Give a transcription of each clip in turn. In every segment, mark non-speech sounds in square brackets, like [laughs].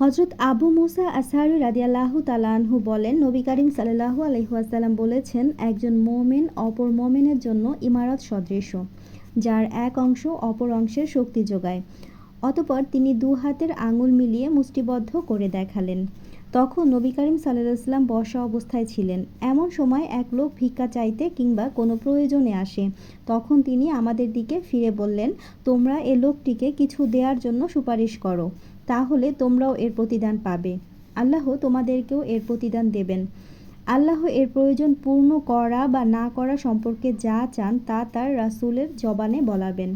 হজরত আবু মুসা আসারি রাদিয়াল্লাহু তালানহু বলেন, নবী করিম সাল্লাহু আলহিহাসাল্লাম বলেছেন, একজন মোমেন অপর মোমেনের জন্য ইমারত সদৃশ, যার এক অংশ অপর অংশের শক্তি যোগায়। অতপর তিনি দু হাতের আঙুল মিলিয়ে মুষ্টিবদ্ধ করে দেখালেন। তখন নবী করিম সাল্লাম বসা অবস্থায় ছিলেন। এমন সময় এক লোক ভিক্ষা চাইতে কিংবা কোনো প্রয়োজনে আসে। তখন তিনি আমাদের দিকে ফিরে বললেন, তোমরা এ লোকটিকে কিছু দেওয়ার জন্য সুপারিশ করো। তাহলে তোমরাও এর প্রতিদান পাবে। আল্লাহ তোমাদেরকেও এর প্রতিদান দেবেন। আল্লাহ এর প্রয়োজন পূর্ণ করা বা না করা সম্পর্কে যা চান তা তার রাসুলের জবানে বলাবেন।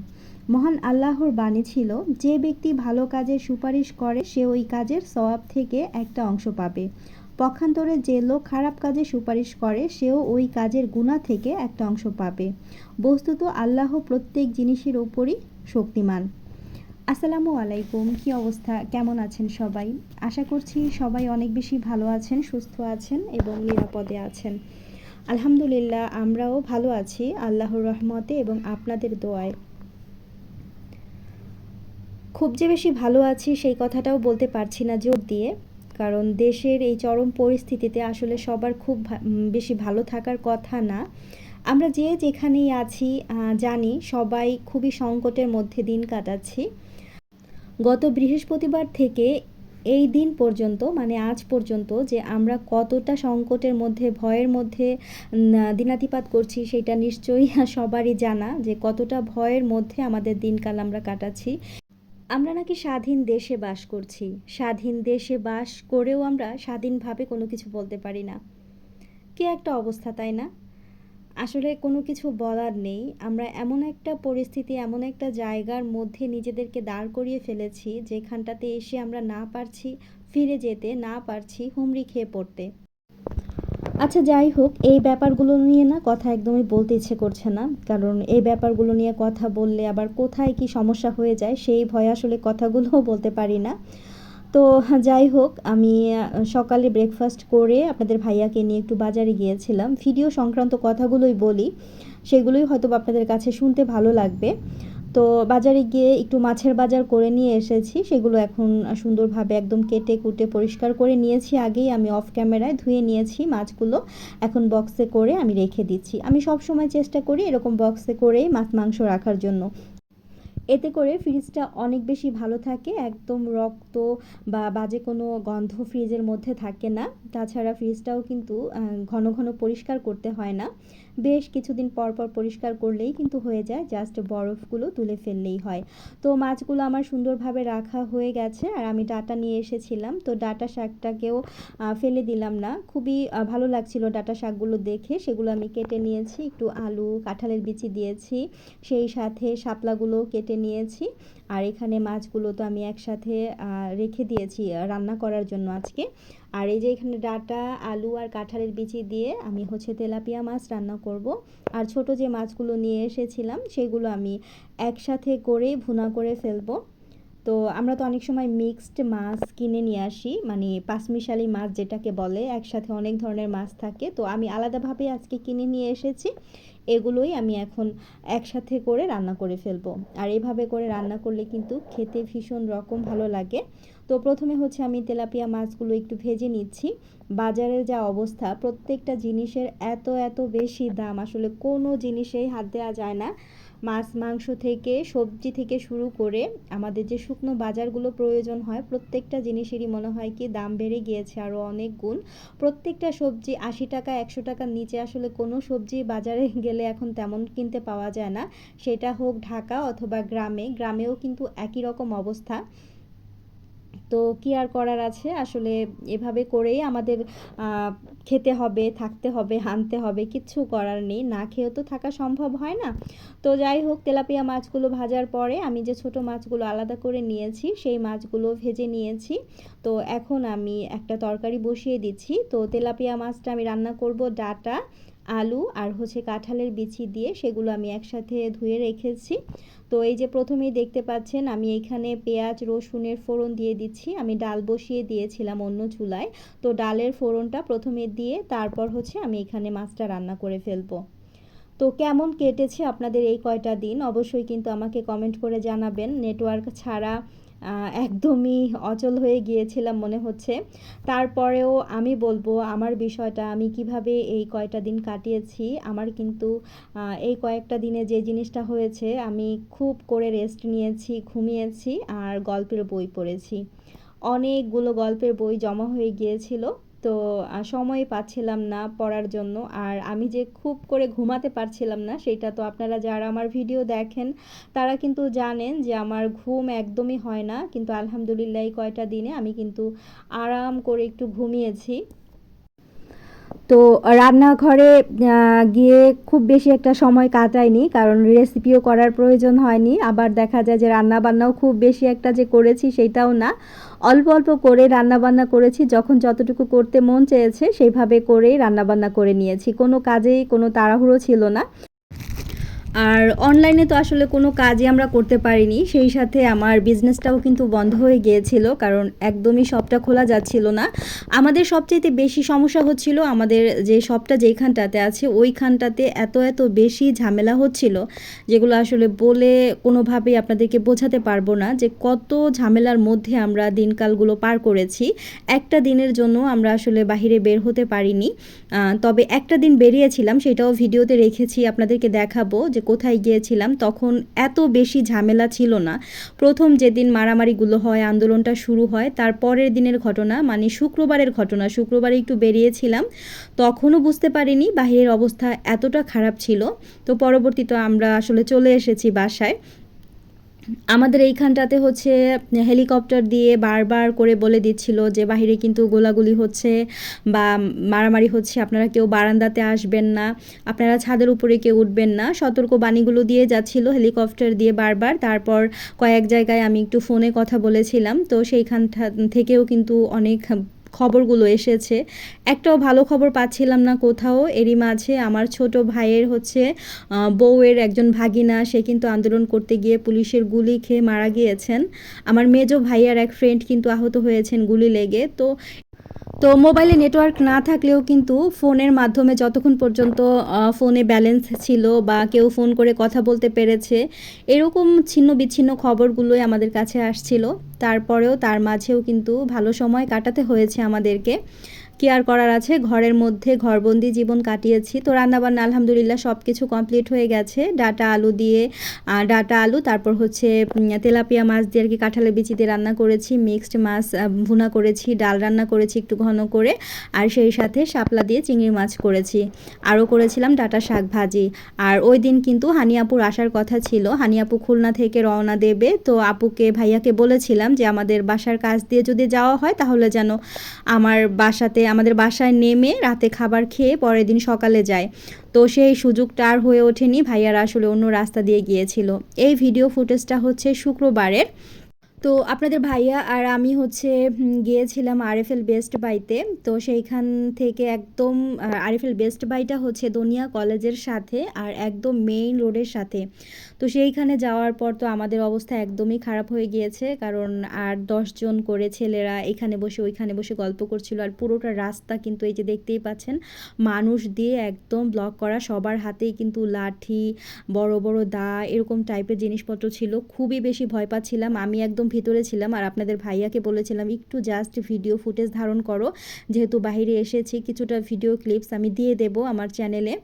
মহান আল্লাহর বাণী ছিল, যে ব্যক্তি ভালো কাজের সুপারিশ করে, সে ওই কাজের সওয়াব থেকে একটা অংশ পাবে। পক্ষান্তরে যে লোক খারাপ কাজে সুপারিশ করে, সেও ওই কাজের গুণা থেকে একটা অংশ পাবে। বস্তুত আল্লাহ প্রত্যেক জিনিসের ওপরই শক্তিমান। আসসালামু আলাইকুম, কি অবস্থা? কেমন আছেন সবাই? আশা করছি সবাই অনেক বেশি ভালো আছেন, সুস্থ আছেন এবং নিরাপদে আছেন। আলহামদুলিল্লাহ, আমরাও ভালো আছি, আল্লাহর রহমতে এবং আপনাদের দোয়ায়। খুব যে বেশি ভালো আছি সেই কথাটাও বলতে পারছি না জোর দিয়ে, কারণ দেশের এই চরম পরিস্থিতিতে আসলে সবার খুব বেশি ভালো থাকার কথা না। আমরা যে যেখানেই আছি জানি সবাই খুবই সংকটের মধ্যে দিন কাটাচ্ছি। গত বৃহস্পতিবার থেকে এই দিন পর্যন্ত মানে আজ পর্যন্ত যে আমরা কতটা সংকটের মধ্যে, ভয়ের মধ্যে দিনাতিপাত করছি সেটা নিশ্চয়ই সবারই জানা যে কতটা ভয়ের মধ্যে আমাদের দিনকাল আমরা কাটাচ্ছি। আমরা নাকি স্বাধীন দেশে বাস করছি। স্বাধীন দেশে বাস করেও আমরা স্বাধীনভাবে কোনো কিছু বলতে পারি না। কে একটা অবস্থা, তাই না? আসলে কোনো কিছু বলার নেই। আমরা এমন একটা পরিস্থিতি, এমন একটা জায়গার মধ্যে নিজেদেরকে দাঁড় করিয়ে ফেলেছি, যেখানটাতে এসে আমরা না পারছি ফিরে যেতে, না পারছি হুমড়ি খেয়ে পড়তে। আচ্ছা যাই হোক, এই ব্যাপারগুলো নিয়ে না কথা একদমই বলতে ইচ্ছে করছে না। কারণ এই ব্যাপারগুলো নিয়ে কথা বললে আবার কোথায় কি সমস্যা হয়ে যায়, সেই ভয়ে আসলে কথাগুলোও বলতে পারি না। তো যাই হোক, আমি সকালে ব্রেকফাস্ট করে আপনাদের ভাইয়াকে নিয়ে একটু বাজারে গিয়েছিলাম। ভিডিও সংক্রান্ত কথাগুলোই বলি, সেগুলোই হয়তো আপনাদের কাছে শুনতে ভালো লাগবে। তো বাজারে গিয়ে একটু মাছের বাজার করে নিয়ে এসেছি, সেগুলো এখন সুন্দরভাবে একদম কেটে কুটে পরিষ্কার করে নিয়েছি। আগেই আমি অফ ক্যামেরায় ধুয়ে নিয়েছি মাছগুলো, এখন বক্সে করে আমি রেখে দিচ্ছি। আমি সব সময় চেষ্টা করি এরকম বক্সে করেই মাছ, মাংস রাখার জন্য। এতে করে ফ্রিজটা অনেক বেশি ভালো থাকে, একদম রক্ত বা বাজে কোনো গন্ধ ফ্রিজের মধ্যে থাকে না। তাছাড়া ফ্রিজটাও কিন্তু ঘন ঘন পরিষ্কার করতে হয় না। বেশ কিছুদিন পর পর পরিষ্কার করলেই কিন্তু হয়ে যায় জাস্ট বরফগুলো তুলে ফেললেই হয়। তো মাছগুলো আমার সুন্দরভাবে রাখা হয়ে গেছে, আর আমি ডাটা নিয়ে এসেছিলাম। তো ডাটা শাকটাকেও ফেলে দিলাম না। খুবই ভালো লাগছিল ডাটা শাকগুলো দেখে। সেগুলো আমি কেটে নিয়েছি, একটু আলু, কাঁঠালের বিচি দিয়েছি। সেই সাথে শাপলাগুলো কেটে নিয়েছি। আর এখানে মাছগুলো তো আমি একসাথে রেখে দিয়েছি রান্না করার জন্য আজকে। আর এই যে এখানে ডাটা, আলু আর কাঁঠালের বিচি দিয়ে আমি হচ্ছে তেলাপিয়া মাছ রান্না করব। আর ছোট যে মাছগুলো নিয়ে এসেছিলাম, সেগুলো আমি একসাথে করে ভুনা করে ফেলব। তো আমরা তো অনেক সময় মিক্সড মাছ কিনে নিয়ে আসি মানে পাঁচমিশালি মাছ যেটাকে বলে, একসাথে অনেক ধরনের মাছ থাকে। তো আমি আলাদাভাবে আজকে কিনে নিয়ে এসেছি। এগুলোই আমি এখন একসাথে করে রান্না করে ফেলব। আর এভাবে করে রান্না করলে কিন্তু খেতে ভীষণ রকম ভালো লাগে। তো প্রথমে হচ্ছে আমি তেলাপিয়া মাছগুলো একটু ভেজে নিচ্ছি। বাজারের যা অবস্থা, প্রত্যেকটা জিনিসের এত এত বেশি দাম। আসলে কোনো জিনিসেই হাত দেওয়া যায় না। মাছ, মাংস থেকে, সবজি থেকে শুরু করে আমাদের যে শুকনো বাজারগুলো প্রয়োজন হয়, প্রত্যেকটা জিনিসেরই মনে হয় কি দাম বেড়ে গিয়েছে আরও অনেক গুণ। প্রত্যেকটা সবজি আশি টাকা, একশো টাকার নিচে আসলে কোনো সবজি বাজারে [laughs] গেলে এখন তেমন কিনতে পাওয়া যায় না। সেটা হোক ঢাকা অথবা গ্রামে, গ্রামেও কিন্তু একই রকম অবস্থা। তো কি আর করার আছে? আসলে এভাবে করেই আমাদের খেতে হবে, থাকতে হবে হানতে হবে, কিচ্ছু করার নেই। না খেয়েও তো থাকা সম্ভব হয় না। তো যাই হোক, তেলাপিয়া মাছগুলো ভাজার পরে আমি যে ছোট মাছগুলো আলাদা করে নিয়েছি, সেই মাছগুলো ভেজে নিয়েছি। তো এখন আমি একটা তরকারি বসিয়ে দিচ্ছি। তো তেলাপিয়া মাছটা আমি রান্না করব ডাটা। আলু আর হচ্ছে কাঁঠালের বিচি দিয়ে সেগুলো আমি একসাথে ধুয়ে রেখেছি। তো এই যে প্রথমেই দেখতে পাচ্ছেন, আমি এখানে পেঁয়াজ, রসুনের ফোড়ন দিয়ে দিচ্ছি। আমি ডাল বসিয়ে দিয়েছিলাম অন্য চুলায়। তো ডালের ফোড়নটা প্রথমে দিয়ে তারপর হচ্ছে আমি এখানে মাছটা রান্না করে ফেলব। তো কেমন কেটেছে আপনাদের এই কয়টা দিন? অবশ্যই কিন্তু আমাকে কমেন্ট করে জানাবেন। নেটওয়ার্ক ছাড়া একদমই অচল হয়ে গিয়েছিলাম মনে হচ্ছে। তারপরেও আমি বলব, আমার বিষয়টা আমি কীভাবে এই কয়টা দিন কাটিয়েছি, আমার কিন্তু এই কয়েকটা দিনে যে জিনিসটা হয়েছে, আমি খুব করে রেস্ট নিয়েছি, ঘুমিয়েছি আর গল্পের বই পড়েছি। অনেকগুলো গল্পের বই জমা হয়ে গিয়েছিল। তো সময় পাচ্ছিলাম না পড়ার জন্য। আর আমি যে খুব করে ঘুমাতে পারছিলাম না, সেটা তো আপনারা যারা আমার ভিডিও দেখেন, তারা কিন্তু জানেন যে আমার ঘুম একদমই হয় না। কিন্তু আলহামদুলিল্লাহ কয়টা দিনে আমি কিন্তু আরাম করে একটু ঘুমিয়েছি। তো রান্নাঘরে গিয়ে খুব বেশি একটা সময় কাটায়নি, কারণ রেসিপিও করার প্রয়োজন হয়নি। আবার দেখা যায় যে রান্না বান্নাও খুব বেশি একটা যে করেছি সেটাও না। অল্প অল্প করে রান্নাবান্না করেছি, যখন যতটুকু করতে মন চেয়েছে, সেইভাবে করেই রান্নাবান্না করে নিয়েছি। কোনো কাজেই কোনো তাড়াহুড়ো ছিল না। আর অনলাইনে তো আসলে কোনো কাজই আমরা করতে পারিনি। সেই সাথে আমার বিজনেসটাও কিন্তু বন্ধ হয়ে গিয়েছিল, কারণ একদমই শপটা খোলা যাচ্ছিল না। আমাদের সবচেয়ে বেশি সমস্যা হচ্ছিল আমাদের যে শপটা যেইখানটাতে আছে, ওইখানটাতে এত এত বেশি ঝামেলা হচ্ছিল, যেগুলো আসলে বলে কোনোভাবেই আপনাদেরকে বোঝাতে পারব না যে কত ঝামেলার মধ্যে আমরা দিনকালগুলো পার করেছি। একটা দিনের জন্য আমরা আসলে বাহিরে বের হতে পারিনি। তবে একটা দিন বেরিয়েছিলাম, সেটাও ভিডিওতে রেখেছি, আপনাদেরকে দেখাবো যে কোথায় গিয়েছিলাম, তখন এত বেশি ঝামেলা ছিল না। প্রথম যেদিন মারামারিগুলো হয়, আন্দোলনটা শুরু হয়, তার পরের দিনের ঘটনা মানে শুক্রবারের ঘটনা, শুক্রবারে একটু বেরিয়েছিলাম, তখনও বুঝতে পারিনি বাহিরের অবস্থা এতটা খারাপ ছিল। তো পরবর্তীতে আমরা আসলে চলে এসেছি বাসায়। আমাদের এইখানটাতে হচ্ছে, হেলিকপ্টার দিয়ে বারবার করে বলে দিচ্ছিল যে বাহিরে কিন্তু গোলাগুলি হচ্ছে বা মারামারি হচ্ছে, আপনারা কেউ বারান্দাতে আসবেন না, আপনারা ছাদের উপরে কেউ উঠবেন না। সতর্ক বাণীগুলো দিয়ে যাচ্ছিল হেলিকপ্টার দিয়ে বারবার। তারপর কয়েক জায়গায় আমি একটু ফোনে কথা বলেছিলাম। তো সেইখান থেকেও কিন্তু অনেক খবরগুলো এসেছে। একটাও ভালো খবর পাচ্ছিলাম না কোথাও। এরই মাঝে আমার ছোট ভাইয়ের হচ্ছে বউয়ের একজন ভাগিনা, সে কিন্তু আন্দোলন করতে গিয়ে পুলিশের গুলি খেয়ে মারা গিয়েছেন। আমার মেজো ভাইয়ার এক ফ্রেন্ড কিন্তু আহত হয়েছেন গুলি লেগে। তো তো মোবাইলে নেটওয়ার্ক না থাকলেও কিন্তু ফোনের মাধ্যমে যতক্ষণ পর্যন্ত ফোনে ব্যালেন্স ছিল বা কেউ ফোন করে কথা বলতে পেরেছে, এরকম ছিন্ন বিচ্ছিন্ন খবরগুলোই আমাদের কাছে আসছিল। তারপরেও তার মাঝেও কিন্তু ভালো সময় কাটাতে হয়েছে আমাদেরকে। কি আর করার আছে। ঘরের মধ্যে ঘরবন্দি জীবন কাটিয়েছি। তো রান্নাবান্না আলহামদুলিল্লাহ সব কিছু কমপ্লিট হয়ে গেছে। ডাটা আলু দিয়ে ডাটা আলু, তারপর হচ্ছে তেলাপিয়া মাছ দিয়ে আর কি কাঁঠালের বিচি দিয়ে রান্না করেছি। মিক্সড মাছ ভুনা করেছি, ডাল রান্না করেছি একটু ঘন করে। আর সেই সাথে শাপলা দিয়ে চিংড়ি মাছ করেছি। আরও করেছিলাম ডাটা শাক ভাজি। আর ওই দিন কিন্তু হানিয়াপুর আসার কথা ছিল। হানিয়াপু খুলনা থেকে রওনা দেবে। তো আপুকে, ভাইয়াকে বলেছিলাম যে আমাদের বাসার কাজ দিয়ে যদি যাওয়া হয় তাহলে যেন আমার বাসাতে আমাদের বাসায় নেমে রাতে খাবার খেয়ে পরের দিন সকালে যায়। তো সেই সুযোগটা আর হয়ে ওঠেনি, ভাইয়ারা আসলে অন্য রাস্তা দিয়ে গিয়েছিল। এই ভিডিও ফুটেজটা হচ্ছে শুক্রবারের। তো আপনাদের ভাইয়া আর আমি হচ্ছে গিয়েছিলাম আরএফএল বেস্ট বাইতে তো সেইখান থেকে একদম আরএফএল বেস্ট বাইটা হচ্ছে দনিয়া কলেজের সাথে আর একদম মেইন রোডের সাথে। তো সেইখানে যাওয়ার পর তো আমাদের অবস্থা একদমই খারাপ হয়ে গিয়েছে। কারণ আর দশজন করে ছেলেরা এখানে বসে, ওইখানে বসে গল্প করছিল। আর পুরোটা রাস্তা কিন্তু এই যে দেখতেই পাচ্ছেন, মানুষ দিয়ে একদম ব্লক করা, সবার হাতেই কিন্তু লাঠি, বড় বড় দা, এরকম টাইপের জিনিসপত্র ছিল। খুবই বেশি ভয় পাচ্ছিলাম। আমি একদম ভিতরে ছিলাম আর আপনাদের ভাইয়াকে বলেছিলাম, একটু জাস্ট ভিডিও ফুটেজ ধারণ করো। যেহেতু বাইরে এসেছি, কিছুটা ভিডিও ক্লিপস আমি দিয়ে দেব আমার চ্যানেলে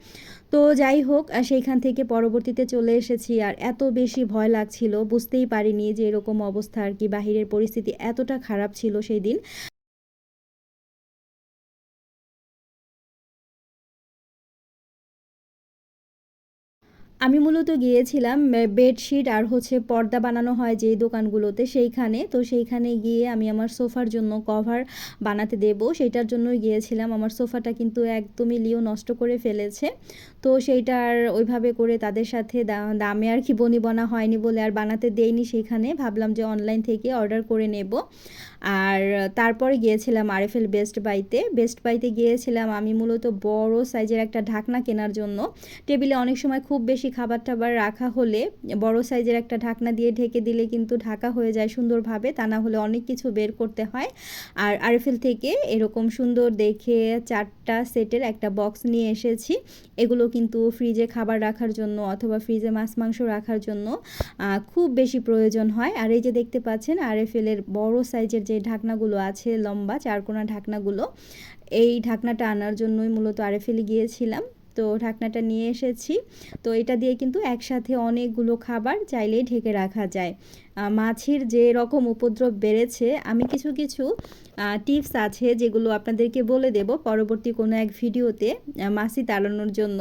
তো যাই হোক সেইখান থেকে পরবর্তীতে চলে এসেছি আর এত বেশি ভয় লাগছিল, বুঝতেই পারিনি যে এরকম অবস্থা আর কি, বাহিরের পরিস্থিতি এতটা খারাপ ছিল সেই দিন। আমি মূলত গিয়েছিলাম বেডশিট আর হচ্ছে পর্দা বানানো হয় যেই দোকানগুলোতে সেইখানে। তো সেইখানে গিয়ে আমি আমার সোফার জন্য কভার বানাতে দেব। সেইটার জন্যই গিয়েছিলাম। আমার সোফাটা কিন্তু একদমই লিও নষ্ট করে ফেলেছে। তো সেইটার ওইভাবে করে তাদের সাথে দামে আর কি বনি বনা হয়নি বলে আর বানাতে দেইনি সেইখানে। ভাবলাম যে অনলাইন থেকে অর্ডার করে নেব। আর তারপরে গিয়েছিলাম আর আরএফএল বেস্ট বাইতে বেস্ট বাইতে গিয়েছিলাম আমি মূলত বড় সাইজের একটা ঢাকনা কেনার জন্য। টেবিলে অনেক সময় খুব বেশি বেশি খাবার টাবার রাখা হলে বড় সাইজের একটা ঢাকনা দিয়ে ঢেকে দিলে কিন্তু ঢাকা হয়ে যায় সুন্দরভাবে। তা না হলে অনেক কিছু বের করতে হয়। আর আরএফএল থেকে এরকম সুন্দর দেখে চারটা সেটের একটা বক্স নিয়ে এসেছি। এগুলো কিন্তু ফ্রিজে খাবার রাখার জন্য অথবা ফ্রিজে মাছ, মাংস রাখার জন্য খুব বেশি প্রয়োজন হয়। আর এই যে দেখতে পাচ্ছেন আরএফএলের বড় সাইজের যে ঢাকনাগুলো আছে, লম্বা চারকোনা ঢাকনাগুলো, এই ঢাকনাটা আনার জন্যই মূলত আরএফএলে গিয়েছিলাম। তো ঢাকনাটা নিয়ে এসেছি। তো এটা দিয়ে কিন্তু একসাথে অনেকগুলো খাবার চাইলেই ঢেকে রাখা যায়। মাছির যে রকম উপদ্রব বেড়েছে, আমি কিছু কিছু টিপস আছে যেগুলো আপনাদেরকে বলে দেব পরবর্তী কোনো এক ভিডিওতে মাছি তাড়ানোর জন্য।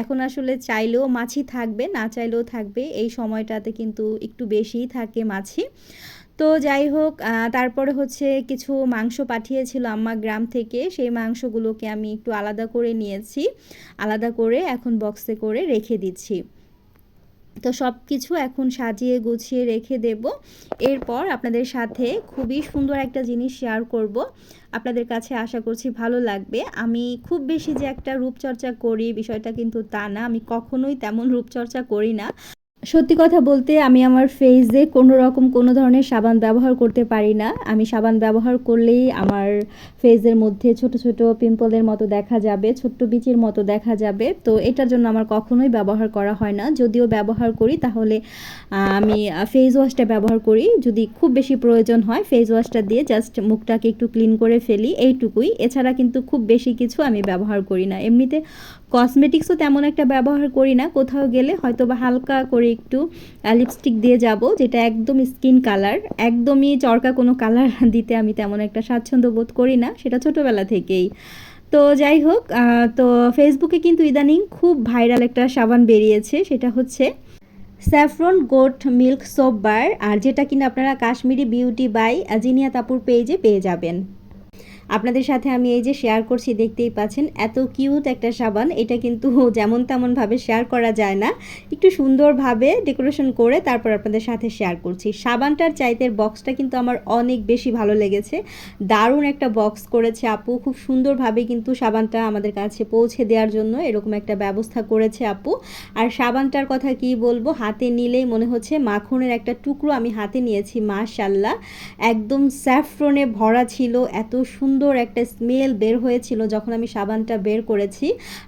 এখন আসলে চাইলেও মাছি থাকবে, না চাইলেও থাকবে, এই সময়টাতে কিন্তু একটু বেশিই থাকে মাছি। তো যাই হোক তারপরে হচ্ছে কিছু মাংস পাঠিয়েছিল আম্মা গ্রাম থেকে। সেই মাংসগুলোকে আমি একটু আলাদা করে নিয়েছি। আলাদা করে এখন বক্সে করে রেখে দিচ্ছি। তো সব কিছু এখন সাজিয়ে গুছিয়ে রেখে দেব। এরপর আপনাদের সাথে খুবই সুন্দর একটা জিনিস শেয়ার করব। আপনাদের কাছে আশা করছি ভালো লাগবে। আমি খুব বেশি যে একটা রূপচর্চা করি, বিষয়টা কিন্তু তা না। আমি কখনোই তেমন রূপচর্চা করি না। সত্যি কথা বলতে আমি আমার ফেসে কোনো রকম কোনো ধরনের সাবান ব্যবহার করতে পারি না। আমি সাবান ব্যবহার করলেই আমার ফেসের মধ্যে ছোট ছোট পিম্পলের মতো দেখা যাবে, ছোট্ট বিচির মতো দেখা যাবে। তো এটার জন্য আমার কখনোই ব্যবহার করা হয় না। যদিও ব্যবহার করি, তাহলে আমি ফেস ওয়াশটা ব্যবহার করি। যদি খুব বেশি প্রয়োজন হয় ফেস ওয়াশটা দিয়ে জাস্ট মুখটাকে একটু ক্লিন করে ফেলি, এইটুকুই। এছাড়া কিন্তু খুব বেশি কিছু আমি ব্যবহার করি না। এমনিতে কসমেটিক্সও তেমন একটা ব্যবহার করি না। কোথাও গেলে হয়তো বা হালকা করে একটু লিপস্টিক দিয়ে যাব, যেটা একদম স্কিন কালার একদমই চরকা কোনো কালার [laughs] দিতে আমি তেমন একটা স্বাচ্ছন্দ্য বোধ করি না, সেটা ছোটোবেলা থেকেই। তো যাই হোক তো ফেসবুকে কিন্তু ইদানিং খুব ভাইরাল একটা সাবান বেরিয়েছে, সেটা হচ্ছে saffron goat milk soap bar আর যেটা কিনা আপনারা কাশ্মীরি বিউটি বাই জিনিয়া তাপুর পেজে পেয়ে যাবেন। আপনাদের সাথে আমি এই যে শেয়ার করছি, দেখতেই পাচ্ছেন, এত কিউট একটা সাবান। এটা কিন্তু [laughs] যেমন তেমনভাবে শেয়ার করা যায় না। একটু সুন্দরভাবে ডেকোরেশন করে তারপর আপনাদের সাথে শেয়ার করছি। সাবানটার চাইতে বক্সটা কিন্তু আমার অনেক বেশি ভালো লেগেছে। দারুণ একটা বক্স করেছে আপু। খুব সুন্দরভাবে কিন্তু সাবানটা আমাদের কাছে পৌঁছে দেওয়ার জন্য এরকম একটা ব্যবস্থা করেছে আপু। আর সাবানটার কথা কি বলব, হাতে নিলেই মনে হচ্ছে মাখনের একটা টুকরো আমি হাতে নিয়েছি মাশাল্লাহ একদম স্যাফ্রনে ভরা ছিল, এত সুন্দর সুন্দর একটা স্মেল বের হয়েছিল যখন আমি সাবানটা বের করেছি।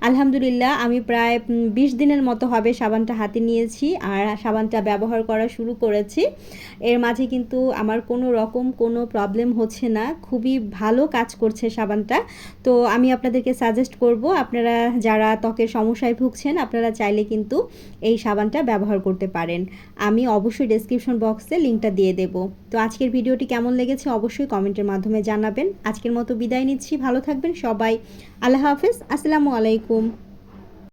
আলহামদুলিল্লাহ, আমি প্রায় বিশ দিনের মতো হবে সাবানটা হাতে নিয়েছি আর সাবানটা ব্যবহার করা শুরু করেছি। এর মাঝে কিন্তু আমার কোনো রকম কোনো প্রবলেম হচ্ছে না। খুবই ভালো কাজ করছে সাবানটা। তো আমি আপনাদেরকে সাজেস্ট করব, আপনারা যারা ত্বকের সমস্যায় ভুগছেন, আপনারা চাইলে কিন্তু এই সাবানটা ব্যবহার করতে পারেন। আমি অবশ্যই ডেসক্রিপশন বক্সে লিঙ্কটা দিয়ে দেব। তো আজকের ভিডিওটি কেমন লেগেছে অবশ্যই কমেন্টের মাধ্যমে জানাবেন। আজকের মতো বিদায় নিচ্ছি। ভালো থাকবেন সবাই। আল্লাহ হাফেজ। আসসালামু আলাইকুম।